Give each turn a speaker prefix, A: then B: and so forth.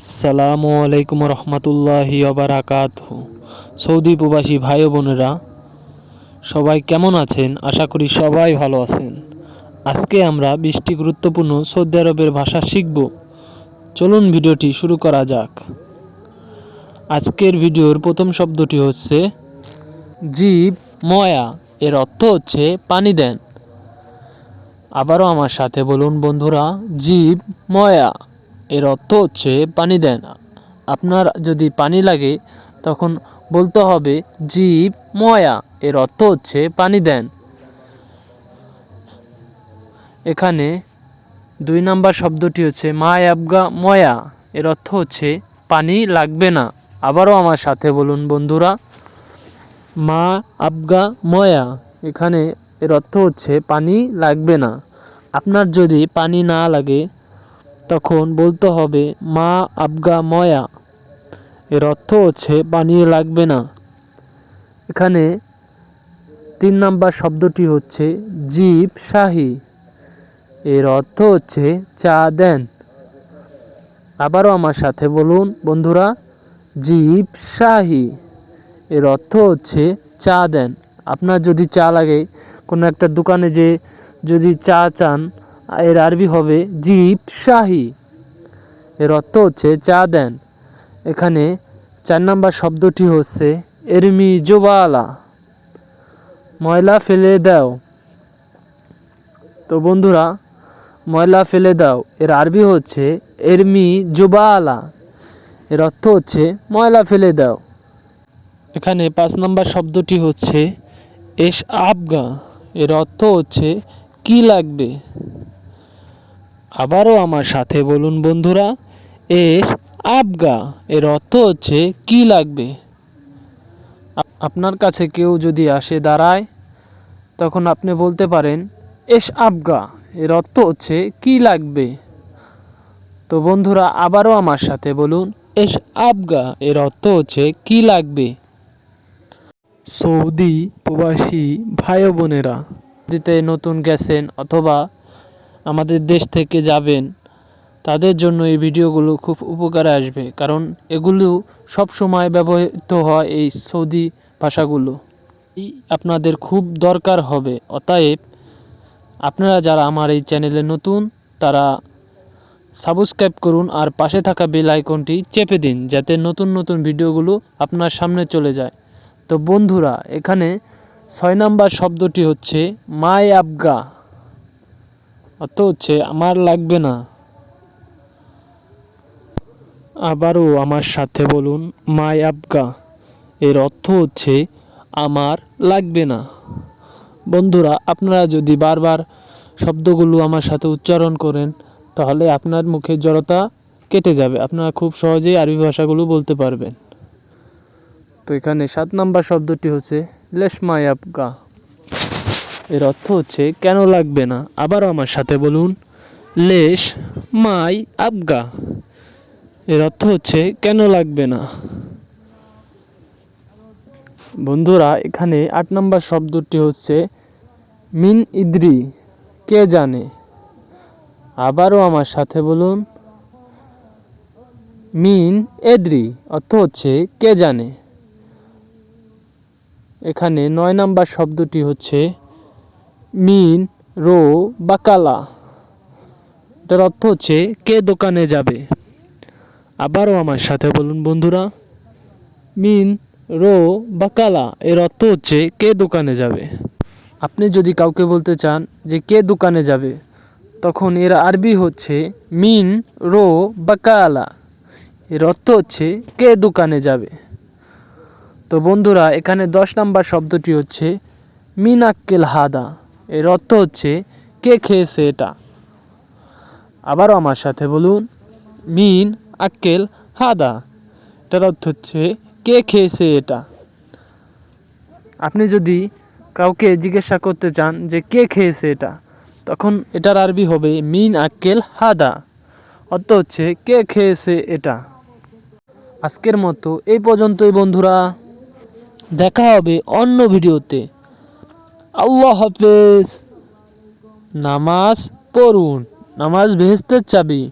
A: আসসালামু আলাইকুম রহমতুল্লাহি অবরাকাত সৌদি প্রবাসী ভাই বোনেরা, সবাই কেমন আছেন? আশা করি সবাই ভালো আছেন। আজকে আমরা বিশটি গুরুত্বপূর্ণ সৌদি আরবের ভাষা শিখব। চলুন ভিডিওটি শুরু করা যাক। আজকের ভিডিওর প্রথম শব্দটি হচ্ছে জীব, ময়া। এর অর্থ হচ্ছে পানি দেন। আবারও আমার সাথে বলুন বন্ধুরা, জীব, ময়া। এর অর্থ হচ্ছে পানি দেন আপনার যদি পানি লাগে, তখন বলতে হবে জীব ময়া, এর অর্থ হচ্ছে পানি দেন। এখানে দুই নাম্বার শব্দটি হচ্ছে মা আবগা ময়া, এর অর্থ হচ্ছে পানি লাগবে না। আবারও আমার সাথে বলুন বন্ধুরা, মা আবগা ময়া, এখানে এর অর্থ হচ্ছে পানি লাগবে না। আপনার যদি পানি না লাগে তখন বলতে হবে, মা আবগা ময়া এর অর্থ হচ্ছে পানি লাগবে না। এখানে তিন নাম্বার শব্দটি হচ্ছে জীব শাহী, এর অর্থ হচ্ছে চা দেন। আবারও আমার সাথে বলুন, বন্ধুরা, জীব শাহী, এর অর্থ হচ্ছে চা দেন। আপনার যদি চা লাগে, কোনো একটা দোকানে যে যদি চা চান এর আরবি হবে জিপ শাহি। এর অর্থ হচ্ছে চা দেন। এখানে চার নাম্বার শব্দটি হচ্ছে এরমি জোবালা। ময়লা ফেলে দাও। তো বন্ধুরা, ময়লা ফেলে দাও। এর আরবি হচ্ছে এরমি জোবালা। এর অর্থ হচ্ছে ময়লা ফেলে দাও। এখানে পাঁচ নাম্বার শব্দটি হচ্ছে এস আবগা এর অর্থ হচ্ছে কি লাগবে? আবারও আমার সাথে বলুন বন্ধুরা, এস আবগা, এর অর্থ হচ্ছে কি লাগবে? আপনার কাছে কেউ যদি আসে দাঁড়ায়, তখন আপনি বলতে পারেন, এস আবগা, এর অর্থ হচ্ছে কি লাগবে? তো বন্ধুরা, আবারও আমার সাথে বলুন, এস আবগা, এর অর্থ হচ্ছে কি লাগবে? সৌদি প্রবাসী ভাই বোনেরা, দিতে নতুন গেছেন অথবা আমাদের দেশ থেকে যাবেন, তাদের জন্য এই ভিডিওগুলো খুব উপকারে আসবে। কারণ এগুলো সব সময় ব্যবহৃত হয় এই সৌদি ভাষাগুলো। আপনাদের খুব দরকার হবে। অতএব আপনারা যারা আমার এই চ্যানেলে নতুন, তারা সাবস্ক্রাইব করুন আর পাশে থাকা বেল আইকনটি চেপে দিন, যাতে নতুন নতুন ভিডিওগুলো আপনার সামনে চলে যায়। তো বন্ধুরা, এখানে ছয় নাম্বার শব্দটি হচ্ছে মাই আবগা অর্থ হচ্ছে আমার লাগবে না। আবারও আমার সাথে বলুন, মাই আবগা। এর অর্থ হচ্ছে আমার লাগবে না। বন্ধুরা, আপনারা যদি বারবার শব্দগুলো আমার সাথে উচ্চারণ করেন, তাহলে আপনার মুখে জড়তা কেটে যাবে। আপনারা খুব সহজেই আরবি ভাষাগুলো বলতে পারবেন। তো এখানে সাত নাম্বার শব্দটি হচ্ছে লেশমাই আবগা। এর অর্থ হচ্ছে, কেন লাগবে না? আবারও আমার সাথে বলুন। লেশ, মাই, আবগা। এর অর্থ হচ্ছে, কেন লাগবে না? বন্ধুরা, এখানে আট নম্বর শব্দটি হচ্ছে, মিন ইদ্রি, কে জানে? আবারও আমার সাথে বলুন, মিন এদ্রি, অর্থ হচ্ছে, কে জানে? এখানে নয় নাম্বার শব্দটি হচ্ছে মিন, রো বাকালা এটার অর্থ হচ্ছে, কে দোকানে যাবে? আবারও আমার সাথে বলুন বন্ধুরা, মিন, রো বাকালা এর অর্থ হচ্ছে, কে দোকানে যাবে? আপনি যদি কাউকে বলতে চান যে, কে দোকানে যাবে, তখন এর আরবি হচ্ছে, মিন, রো বাকালা এর অর্থ হচ্ছে, কে দোকানে যাবে? তো বন্ধুরা, এখানে দশ নাম্বার শব্দটি হচ্ছে মিন আক্কেল হাদা। এর অর্থ হচ্ছে, কে খেয়েছে এটা? আবারও আমার সাথে বলুন, মিন, আক্কেল, হাদা। এটার অর্থ হচ্ছে, কে খেয়েছে এটা? আপনি যদি কাউকে জিজ্ঞাসা করতে চান যে কে খেয়েছে এটা, তখন এটার আরবি হবে মিন, আক্কেল, হাদা। অর্থ হচ্ছে, কে খেয়েছে এটা? আজকের মতো এই পর্যন্তই বন্ধুরা। দেখা হবে অন্য ভিডিওতে। আল্লাহ হাফেজ। নামাজ পড়ুন। নামাজ ভেস্তের চাবি।